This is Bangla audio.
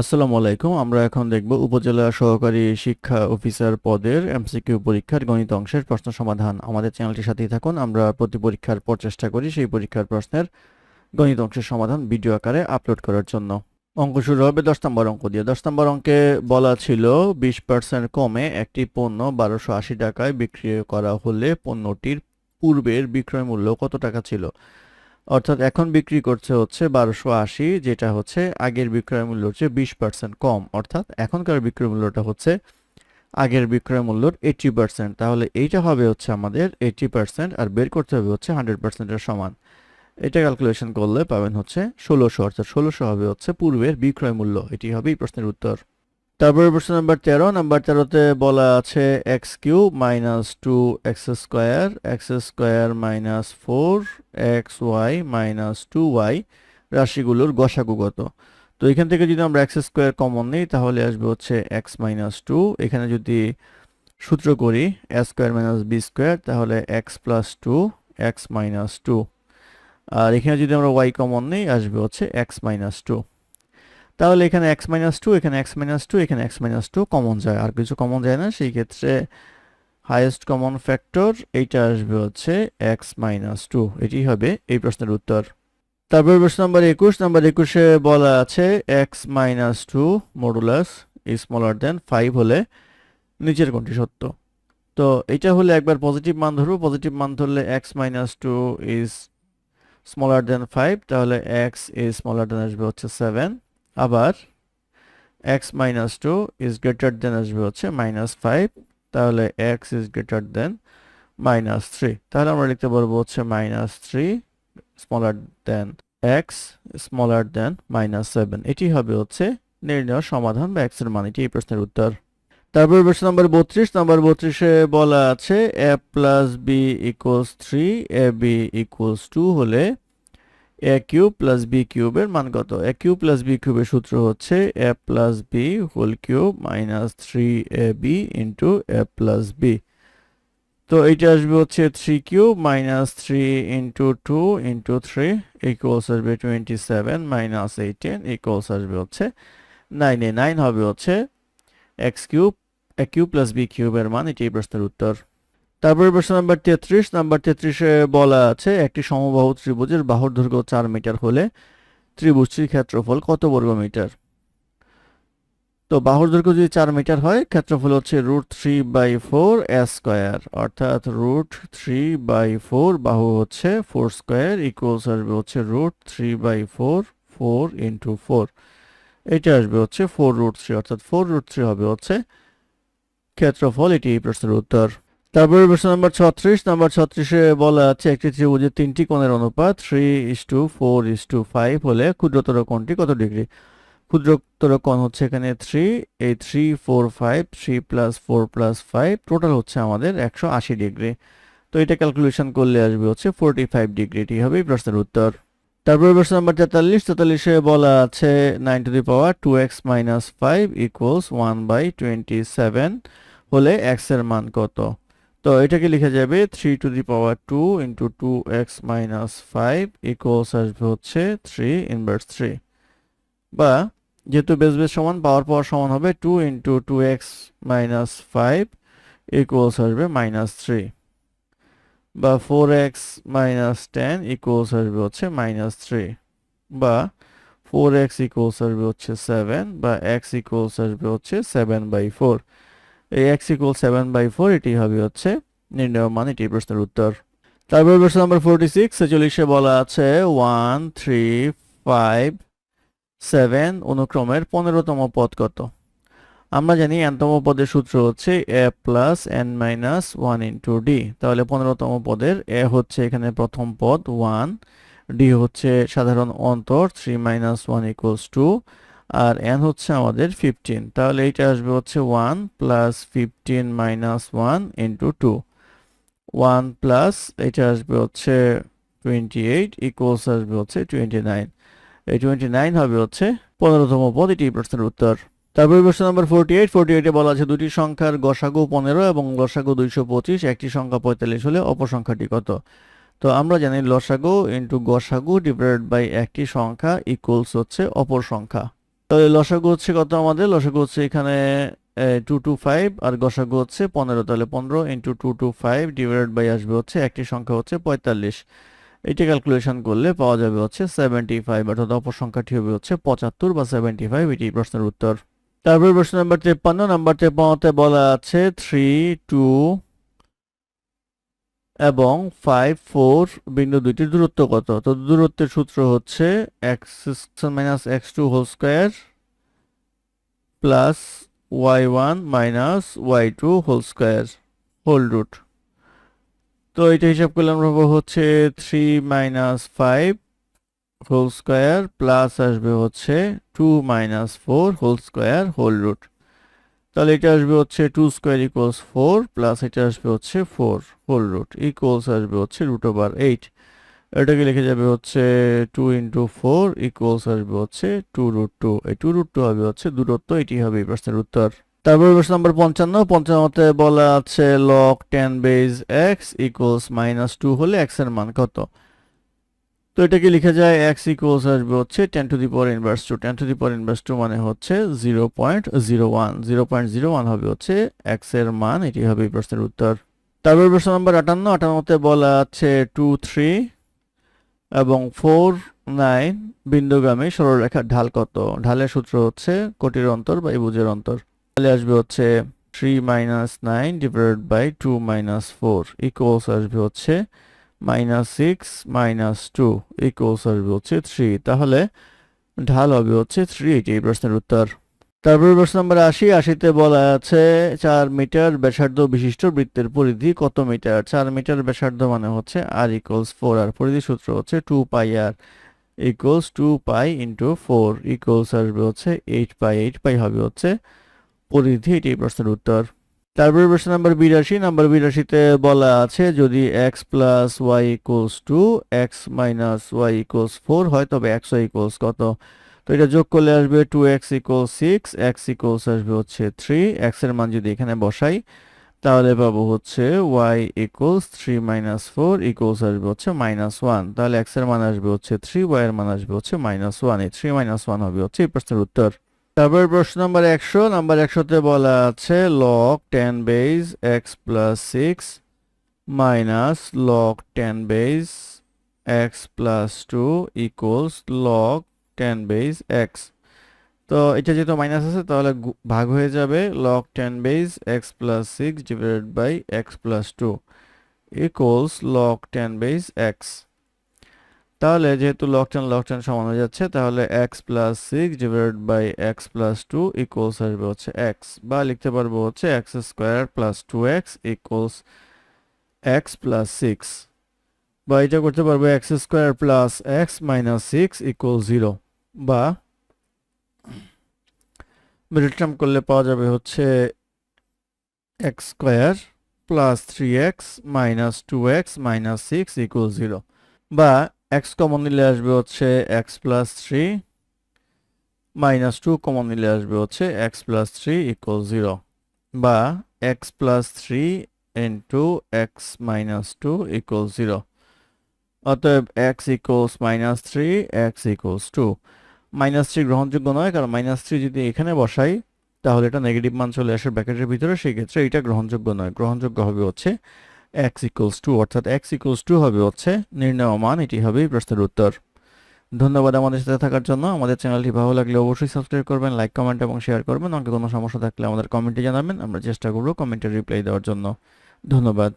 আসসালামু আলাইকুম। আমরা এখন দেখব উপজেলা সহকারী শিক্ষা অফিসার পদের এমসিকিউ পরীক্ষার গণিত অংশের প্রশ্ন সমাধান। আমাদের চ্যানেলটির সাথেই থাকুন। আমরা প্রতি পরীক্ষার পর চেষ্টা করি সেই পরীক্ষার প্রশ্নের গণিত অংশের সমাধান ভিডিও আকারে আপলোড করার জন্য। অঙ্ক শুরু হবে দশ নম্বর অঙ্ক দিয়ে। দশ নম্বর অঙ্কে বলা ছিল, বিশ পার্সেন্ট কমে একটি পণ্য বারোশো আশি টাকায় বিক্রি করা হলে পণ্যটির পূর্বের বিক্রয় মূল্য কত টাকা ছিল? অর্থাৎ এখন বিক্রি করছে হচ্ছে বারোশো আশি, যেটা হচ্ছে আগের বিক্রয় মূল্য হচ্ছে বিশ পার্সেন্ট কম। অর্থাৎ এখনকার বিক্রয় মূল্যটা হচ্ছে আগের বিক্রয় মূল্যর এইটি পার্সেন্ট তাহলে এইটা হবে হচ্ছে আমাদের এইটি পার্সেন্ট আর বের করতে হবে হচ্ছে হান্ড্রেড পার্সেন্টের সমান। এটা ক্যালকুলেশন করলে পাবেন হচ্ছে ষোলোশো, অর্থাৎ ষোলোশো হবে হচ্ছে পূর্বের বিক্রয় মূল্য। এটি হবে এই প্রশ্নের উত্তর। তারপরে প্রশ্ন নাম্বার তেরো। নাম্বার তেরোতে বলা আছে X cube minus two X square X square minus four X Y minus two Y রাশিগুলোর গসাগু কত? তো এখান থেকে যদি আমরা এক্স স্কোয়ার কমন নিই, তাহলে আসবে হচ্ছে এক্স মাইনাস টু। এখানে যদি সূত্র করি, A square minus B square, তাহলে X plus two, X minus two. আর এখানে যদি আমরা ওয়াই কমন নিই, আসবে হচ্ছে এক্স মাইনাস টু। তাহলে এখানে এক্স মাইনাস টু এখানে এক্স মাইনাস টু এখানে এক্স মাইনাস টু কমন যায়। আর কিছু কমন যায় না, সেই ক্ষেত্রে হাইয়েস্ট কমন ফ্যাক্টর এইটা আসবে হচ্ছে এক্স মাইনাস টু এটি হবে এই প্রশ্নের উত্তর। তারপর প্রশ্ন নাম্বার একুশ। নাম্বার একুশে বলা আছে X minus two modulus smaller than five হলে নিচের কোনটি সত্য? তো এটা হলে একবার পজিটিভ মান ধরবো। পজিটিভ মান ধরলে X minus two is smaller than five তাহলে এক্স ইজ স্মলার দেন আসবে হচ্ছে সেভেন আবার X minus two is greater than আসবে হচ্ছে মাইনাস ফাইভ তাহলে X is greater than minus three তাহলে আমরা লিখতে পারব হচ্ছে minus three smaller than X smaller than minus seven এটি হবে হচ্ছে নির্ণয় সমাধান বা এক্সের মান। এটি এই প্রশ্নের উত্তর। তারপর প্রশ্ন নম্বর বত্রিশ। নম্বর বত্রিশে বলা আছে A plus B equals three A B equals two হলে এ কিউব প্লাস বি কিউবের মান কত? এ কিউব প্লাস বি কিউবের সূত্র হচ্ছে A plus B whole cube minus three A B into A plus B তো এইটা আসবে হচ্ছে three cube minus three into two into three equals আসবে twenty seven minus eighteen equals আসবে হচ্ছে নাইন এ নাইন হবে হচ্ছে X cube A cube plus B কিউবের মান এটি প্রশ্নের উত্তর। তারপরে প্রশ্ন নাম্বার তেত্রিশ। নাম্বার তেত্রিশে বলা আছে, একটি সমবাহু ত্রিভুজের বাহুর দৈর্ঘ্য চার মিটার হলে ত্রিভুজটির ক্ষেত্রফল কত বর্গ মিটার? তো বাহুর দৈর্ঘ্য যদি চার মিটার হয়, ক্ষেত্রফল হচ্ছে root three by four square. অর্থাৎ রুট থ্রি বাই ফোর বাহু হচ্ছে ফোর স্কোয়ার ইকুয়ালস আসবে হচ্ছে root three by four four into four. এটা আসবে হচ্ছে ফোর রুট থ্রি, অর্থাৎ ফোর রুট থ্রি হবে হচ্ছে ক্ষেত্রফল, এটি এই প্রশ্নের উত্তর। তারপরে প্রশ্ন নাম্বার ছত্রিশ। নাম্বার ছত্রিশে বলা আছে, একটি ত্রিভুজের তিনটি কোণের অনুপাত three is to four is to five হলে ক্ষুদ্রতর কোণটি কত ডিগ্রি? ক্ষুদ্রতর কোণ হচ্ছে এখানে থ্রি। এই three, four, five, three plus four plus five total হচ্ছে আমাদের একশো আশি ডিগ্রি। তো এটা ক্যালকুলেশন করলে আসবে হচ্ছে ফোরটি ফাইভ ডিগ্রি। এটি হবে প্রশ্নের উত্তর। তারপরে প্রশ্ন নাম্বার তেতাল্লিশ। তেতাল্লিশে বলা আছে, nine to the power two X minus five equals one by twenty seven হলে এক্সের মান কত? তো এটাকে লিখে যাবে three to the power two into two X minus five equals আসবে হচ্ছে থ্রি ইনভার্স থ্রি বা যেহেতু বেস বেস সমান পাওয়ার পাওয়ার সমান হবে two into two X minus five equals আসবে মাইনাস থ্রি বা four X minus ten equals আসবে হচ্ছে মাইনাস থ্রি বা ফোর এক্স ইকুয়ালস আসবে হচ্ছে সেভেন বা এক্স ইকুয়ালস আসবে হচ্ছে সেভেন বাই ফোর এই X equal seven by four এটি হবে হচ্ছে নির্ণয় মান, এটি প্রশ্নের উত্তর। তারপর প্রশ্ন নাম্বার ফোরটি সিক্স বলা আছে ওয়ান থ্রি ফাইভ সেভেন অনুক্রমের পনেরোতম পদ কত? আমরা জানি এনতম পদের সূত্র হচ্ছে A plus N minus one into D তাহলে পনেরোতম পদের এ হচ্ছে এখানে প্রথম পদ ওয়ান ডি হচ্ছে সাধারণ অন্তর three minus one equals two আর এন হচ্ছে আমাদের ফিফটিন তাহলে এইটা আসবে হচ্ছে one plus fifteen minus one into two one plus এটা আসবে হচ্ছে টোয়েন্টি এইট ইকুয়ালস আসবে হচ্ছে টোয়েন্টি নাইন এই টোয়েন্টি নাইন হবে হচ্ছে পনেরোতম পদ, এটি প্রশ্নের উত্তর। তারপরে প্রশ্ন নাম্বার ফোরটি এইট ফোরটি এইটে বলা আছে দুটি সংখ্যার গসাগু পনেরো এবং লসাগু দুইশো পঁচিশ। একটি সংখ্যা পঁয়তাল্লিশ হলে অপর সংখ্যাটি কত? তো আমরা জানি লসাগু ইন্টু গসাগু ডিভাইডেড বাই একটি সংখ্যা ইকুয়ালস হচ্ছে অপর সংখ্যা। তাহলে লসাগু হচ্ছে কত আমাদের? লসাগু হচ্ছে এখানে টু টু ফাইভ আর গসাগু হচ্ছে পনেরো, তাহলে পনেরো into two two five divided by আসবে হচ্ছে, একটি সংখ্যা হচ্ছে পঁয়তাল্লিশ। এইটা ক্যালকুলেশন করলে পাওয়া যাবে হচ্ছে সেভেন্টি ফাইভ অর্থাৎ অপর সংখ্যাটি হবে হচ্ছে পঁচাত্তর বা সেভেন্টি ফাইভ এটি প্রশ্নের উত্তর। তারপর প্রশ্ন নাম্বার তেপ্পান্ন নাম্বার তেপ্পান্নতে বলা আছে থ্রি টু এবং ফাইভ ফোর বিন্দু দুইটির দূরত্ব কত? তো দূরত্বের সূত্র হচ্ছে X minus X two whole square plus Y one minus Y two whole square whole root তো এটা হিসাব করলে আমরা হচ্ছে three minus five whole square plus আসবে হচ্ছে two minus four whole square whole root তাহলে এটা আসবে হচ্ছে two square equals four plus এটা আসবে হচ্ছে ফোর হোল রুট ইকুয়ালস আসবে হচ্ছে রুট ওভার এইট এটাকে লিখে যাবে হচ্ছে টু ইন্টু ফোর ইকুয়ালস আসবে হচ্ছে টু রুট টু এই টু রুট টু হবে হচ্ছে দূরত্ব, এটি হবে এই প্রশ্নের উত্তর। তারপর প্রশ্ন নম্বর পঞ্চান্ন, পঞ্চান্নতে বলা আছে log ten base X equals minus two হলে এক্সের মান কত? তো এটাকে লিখা যায় এক্স ইকুয়ালস আসবে হচ্ছে ten to the power inverse two ten to the power inverse two মানে হচ্ছে zero point zero one zero point zero one হবে হচ্ছে এক্সের মান, এটি হবে এই প্রশ্নের উত্তর। তারপর প্রশ্ন নম্বর আটান্ন, আটান্নতে বলা আছে টু থ্রি এবং ফোর নাইন বিন্দুগামী সরলরেখার ঢাল কত? ঢালের সূত্র হচ্ছে কোটির অন্তর বা ইবুজের অন্তর। তাহলে আসবে হচ্ছে three minus nine divided by two minus four equals আসবে হচ্ছে minus six minus two equals আসবে হচ্ছে থ্রি তাহলে ঢাল হবে হচ্ছে থ্রি এটি এই প্রশ্নের উত্তর। তারপরে প্রশ্ন নম্বর আশি আশিতে বলা আছে, চার মিটার ব্যাসার্ধ বিশিষ্ট বৃত্তের পরিধি কত মিটার? চার মিটার ব্যাসার্ধ মানে হচ্ছে আর ইকুয়ালস ফোর আর পরিধি সূত্র হচ্ছে two pi R equals two pi into four equals আসবে হচ্ছে এইট পাই এইট পাই হবে হচ্ছে পরিধি এটি প্রশ্নের উত্তর। তারপরে প্রশ্ন নাম্বার বিরাশি নাম্বার বিরাশিতে বলা আছে যদি X plus Y equals two X minus Y equals four হয়, তবে এক্স ওয়াই ইকুয়ালস কত? তো এটা যোগ করলে আসবে two X equals six X equals আসবে হচ্ছে থ্রি এক্সের মান যদি এখানে বসাই, তাহলে পাবো হচ্ছে Y equals three minus four equals আসবে হচ্ছে মাইনাস ওয়ান তাহলে এক্সের মান আসবে হচ্ছে থ্রি ওয়াই এর মান আসবে হচ্ছে মাইনাস ওয়ান এই থ্রি মাইনাস ওয়ান হবে হচ্ছে এই প্রশ্নের উত্তর। তারপর প্রশ্ন নাম্বার একশো, নাম্বার একশোতে বলা আছে log ten base X plus six minus log ten base X plus two equals log ten base X তো এটা যেহেতু মাইনাস আছে, তাহলে ভাগ হয়ে যাবে log ten base X plus six divided by X plus two equals log ten base X তাহলে যেহেতু লক টেন লক টেন সমান হয়ে যাচ্ছে, তাহলে X plus six divided by X plus two equals আসবে হচ্ছে এক্স বা লিখতে পারব হচ্ছে X square plus two X equals X plus six বা এটা করতে পারব X square plus X minus six equal zero বা মিডল টার্ম করলে পাওয়া যাবে হচ্ছে X square plus three X minus two X minus six equal zero বা এক্স কমন নিলে আসবে হচ্ছে X plus three minus two common নিলে আসবে হচ্ছে X plus three equal zero বা X plus three into X minus two equal zero অতএব X equals minus three X equals two minus three গ্রহণযোগ্য নয়, কারণ মাইনাস থ্রি যদি এখানে বসাই, তাহলে এটা নেগেটিভ মান চলে আসে ব্র্যাকেটের ভিতরে, সেই ক্ষেত্রে এটা গ্রহণযোগ্য নয়। গ্রহণযোগ্য হবে হচ্ছে এক্স ইকুয়ালস টু অর্থাৎ এক্স ইকুয়ালস টু হবে হচ্ছে নির্ণয় মান, এটি হবে প্রশ্নের উত্তর। ধন্যবাদ আমাদের সাথে থাকার জন্য। আমাদের চ্যানেলটি ভালো লাগলে অবশ্যই সাবস্ক্রাইব করবেন, লাইক, কমেন্ট এবং শেয়ার করবেন। আমাকে কোনো সমস্যা থাকলে আমাদের কমেন্টে জানাবেন। আমরা চেষ্টা করব কমেন্টের রিপ্লাই দেওয়ার জন্য। ধন্যবাদ।